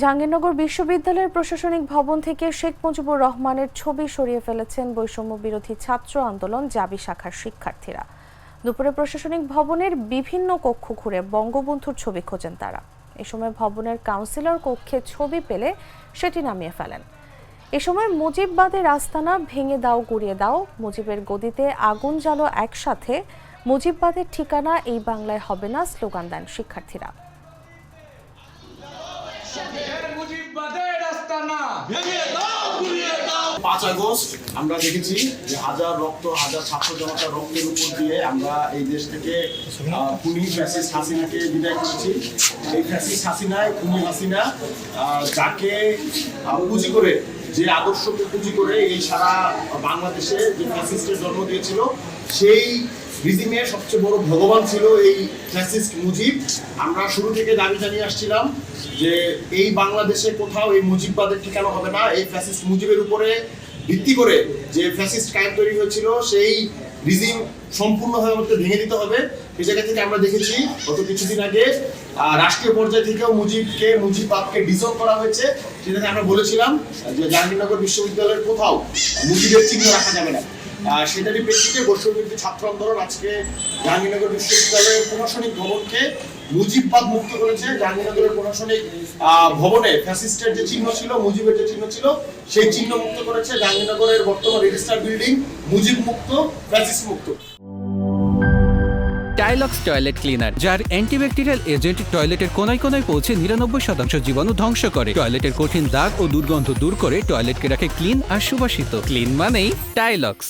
জাহাঙ্গীরনগর বিশ্ববিদ্যালয়ের প্রশাসনিক ভবন থেকে শেখ মুজিবুর রহমানের ছবি সরিয়ে ফেলেছেন বৈষম্য বিরোধী ছাত্র আন্দোলন জাবি শাখার শিক্ষার্থীরা। দুপুরে প্রশাসনিক ভবনের বিভিন্ন কক্ষ ঘুরে বঙ্গবন্ধুর ছবি খোঁজেন তারা। এ সময় ভবনের কাউন্সিলর কক্ষে ছবি পেলে সেটি নামিয়ে ফেলেন। এ সময় মুজিববাদের আস্তানা ভেঙে দাও, গুড়িয়ে দাও, মুজিবের গদিতে আগুন জ্বালো একসাথে, মুজিববাদের ঠিকানা এই বাংলায় হবে না স্লোগান দেন শিক্ষার্থীরা। পাঁচ আগস্ট আমরা দেখেছি যে হাজার রক্ত হাজার ছাত্র জনতার রক্তের উপর দিয়ে আমরা এই দেশ থেকে খুনি ফ্যাসিস্ট হাসিনাকে বিদায় করেছি। এই ফ্যাসিস্ট হাসিনায় খুনি হাসিনা আহ, যাকে পুঁজি করে যে আদর্শকে পুঁজি করে এই সারা বাংলাদেশে যে ফ্যাসিস্টের জন্ম দিয়েছিল সেই রিজিমের সবচেয়ে বড় ভগবান ছিল এই ফ্যাসিস্ট মুজিব। আমরা শুরু থেকে দাবি জানিয়ে আসছিলাম যে এই বাংলাদেশে কোথাও এই মুজিববাদের ঠিকানা হবে না। এই ফ্যাসিস্ট মুজিবের উপরে ভিত্তি করে যে ফ্যাসিস্ট কায়েম তৈরি হয়েছিল, সেই রিজিম সম্পূর্ণভাবে আমাদের ভেঙে দিতে হবে। এই জায়গা থেকে আমরা দেখেছি, গত কিছুদিন আগে রাষ্ট্রীয় পর্যায় থেকেও মুজিবকে মুজিববাদকে ডিজন করা হয়েছে। সেটাকে আমরা বলেছিলাম যে জাহাঙ্গীরনগর বিশ্ববিদ্যালয়ের কোথাও মুজিবের চিহ্ন রাখা যাবে না। সেটারই প্রেক্ষিতে বৈশ্ববিদ্যালয় ছাত্র আন্দোলন আজকে জাহাঙ্গীরনগর বিশ্ববিদ্যালয়ের প্রশাসনিক ভবনকে মুজিববাদ মুক্ত করেছে। জাহাঙ্গীরনগরের প্রশাসনিক ভবনে ফ্যাসিস্টের যে চিহ্ন ছিল, মুজিবের যে চিহ্ন ছিল, সেই চিহ্ন মুক্ত করেছে জাহাঙ্গীরনগরের বর্তমান রেজিস্টার বিল্ডিং, মুজিব মুক্ত, ফ্যাসিস্ট মুক্ত। টাইলক্স টয়লেট ক্লিনার, যার অ্যান্টিব্যাকটেরিয়াল এজেন্ট টয়লেটের কোনায় কোনায় পৌঁছে নিরানব্বই শতাংশ জীবাণু ধ্বংস করে। টয়লেটের কঠিন দাগ ও দুর্গন্ধ দূর করে টয়লেটকে রাখে ক্লিন আর সুবাসিত। ক্লিন মানেই টাইলক্স।